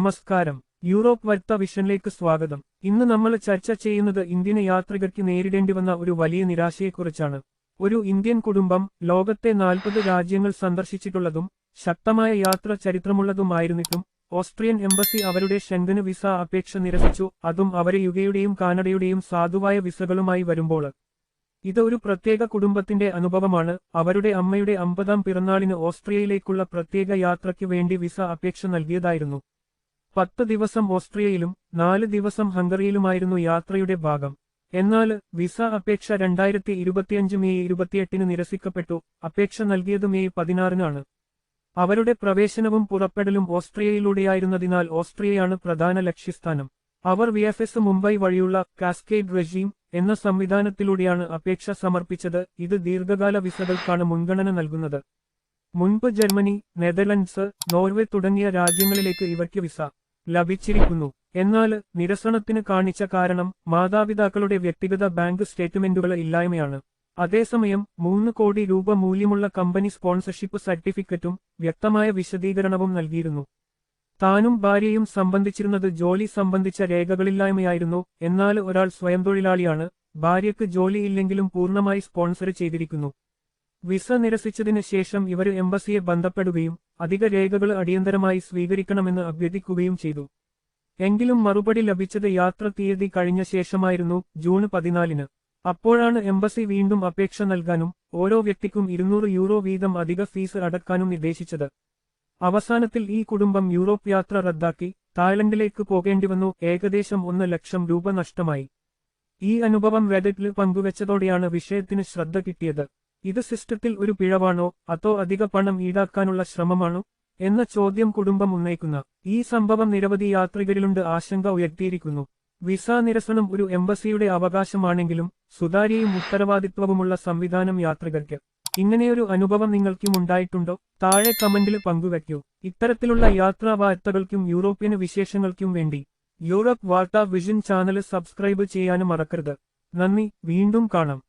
നമസ്കാരം. യൂറോപ്പ് വരുത്ത വിഷനിലേക്ക് സ്വാഗതം. ഇന്ന് നമ്മൾ ചർച്ച ചെയ്യുന്നത് ഇന്ത്യൻ യാത്രികർക്ക് നേരിടേണ്ടി വന്ന ഒരു വലിയ നിരാശയെക്കുറിച്ചാണ്. ഒരു ഇന്ത്യൻ കുടുംബം ലോകത്തെ നാൽപ്പത് രാജ്യങ്ങൾ സന്ദർശിച്ചിട്ടുള്ളതും ശക്തമായ യാത്ര ചരിത്രമുള്ളതുമായിരുന്നിട്ടും ഓസ്ട്രിയൻ എംബസി അവരുടെ ഷെങ്കന് വിസ അപേക്ഷ നിരസിച്ചു. അതും അവരെ യുകയുടെയും കാനഡയുടെയും സാധുവായ വിസകളുമായി വരുമ്പോൾ. ഇത് ഒരു പ്രത്യേക കുടുംബത്തിന്റെ അനുഭവമാണ്. അവരുടെ അമ്മയുടെ അമ്പതാം പിറന്നാളിന് ഓസ്ട്രിയയിലേക്കുള്ള പ്രത്യേക യാത്രയ്ക്ക് വേണ്ടി വിസ അപേക്ഷ നൽകിയതായിരുന്നു. പത്ത് ദിവസം ഓസ്ട്രിയയിലും നാല് ദിവസം ഹംഗറിയിലുമായിരുന്നു യാത്രയുടെ ഭാഗം. എന്നാൽ വിസ അപേക്ഷ രണ്ടായിരത്തി ഇരുപത്തിയഞ്ച് മെയ് ഇരുപത്തിയെട്ടിന് നിരസിക്കപ്പെട്ടു. അപേക്ഷ നൽകിയത് മെയ് പതിനാറിനാണ്. അവരുടെ പ്രവേശനവും പുറപ്പെടലും ഓസ്ട്രിയയിലൂടെയായിരുന്നതിനാൽ ഓസ്ട്രിയയാണ് പ്രധാന ലക്ഷ്യസ്ഥാനം. അവർ വി എഫ് എസ് മുംബൈ വഴിയുള്ള കാസ്കേഡ് റെജീം എന്ന സംവിധാനത്തിലൂടെയാണ് അപേക്ഷ സമർപ്പിച്ചത്. ഇത് ദീർഘകാല വിസകൾക്കാണ് മുൻഗണന നൽകുന്നത്. മുൻപ് ജർമ്മനി നെതർലൻഡ്സ് നോർവേ തുടങ്ങിയ രാജ്യങ്ങളിലേക്ക് ഇവയ്ക്ക് വിസ ലഭിച്ചിരിക്കുന്നു. എന്നാൽ നിരസനത്തിന് കാണിച്ച കാരണം മാതാപിതാക്കളുടെ വ്യക്തിഗത ബാങ്ക് സ്റ്റേറ്റ്മെന്റുകൾ ഇല്ലായ്മയാണ്. അതേസമയം മൂന്ന് കോടി രൂപ മൂല്യമുള്ള കമ്പനി സ്പോൺസർഷിപ്പ് സർട്ടിഫിക്കറ്റും വ്യക്തമായ വിശദീകരണവും നൽകിയിരുന്നു. താനും ഭാര്യയും സംബന്ധിച്ചിരുന്നത് ജോലി സംബന്ധിച്ച രേഖകളില്ലായ്മയായിരുന്നു. എന്നാൽ ഒരാൾ സ്വയം തൊഴിലാളിയാണ് ഭാര്യയ്ക്ക് ജോലിയില്ലെങ്കിലും പൂർണമായി സ്പോൺസർ ചെയ്തിരിക്കുന്നു. വിസ നിരസിച്ചതിന് ശേഷം ഇവർ എംബസിയെ ബന്ധപ്പെടുകയും അധിക രേഖകൾ അടിയന്തരമായി സ്വീകരിക്കണമെന്ന് അഭ്യർത്ഥിക്കുകയും ചെയ്തു. എങ്കിലും മറുപടി ലഭിച്ചത് യാത്ര തീയതി കഴിഞ്ഞ ശേഷമായിരുന്നു ജൂൺ പതിനാലിന്. അപ്പോഴാണ് എംബസി വീണ്ടും അപേക്ഷ നൽകാനും ഓരോ വ്യക്തിക്കും ഇരുന്നൂറ് യൂറോ വീതം അധിക ഫീസ് അടക്കാനും നിർദ്ദേശിച്ചത്. അവസാനത്തിൽ ഈ കുടുംബം യൂറോപ്പ് യാത്ര റദ്ദാക്കി തായ്ലൻഡിലേക്ക് പോകേണ്ടിവന്നു ഏകദേശം ഒന്ന് ലക്ഷം രൂപ നഷ്ടമായി. ഈ അനുഭവം വേദത്തിൽ പങ്കുവച്ചതോടെയാണ് വിഷയത്തിന് ശ്രദ്ധ കിട്ടിയത്. ഇത് സിസ്റ്റത്തിൽ ഒരു പിഴവാണോ? അതോ അധിക പണം ഈടാക്കാനുള്ള ശ്രമമാണോ? എന്ന ചോദ്യം കുടുംബം ഉന്നയിക്കുന്ന ഈ സംഭവം നിരവധി യാത്രികരിലുണ്ട് ആശങ്ക ഉയർത്തിയിരിക്കുന്നു. വിസ നിരസനം ഒരു എംബസിയുടെ അവകാശമാണെങ്കിലും സുതാര്യയും ഉത്തരവാദിത്വവുമുള്ള സംവിധാനം യാത്രികർക്ക്. ഇങ്ങനെയൊരു അനുഭവം നിങ്ങൾക്കും ഉണ്ടായിട്ടുണ്ടോ? താഴെ കമന്റിൽ പങ്കുവയ്ക്കൂ. ഇത്തരത്തിലുള്ള യാത്രാ വാർത്തകൾക്കും യൂറോപ്യൻ വിശേഷങ്ങൾക്കും വേണ്ടി യൂറോപ്പ് വാർത്താ വിഷൻ ചാനൽ സബ്സ്ക്രൈബ് ചെയ്യാനും മറക്കരുത്. നന്ദി വീണ്ടും കാണാം.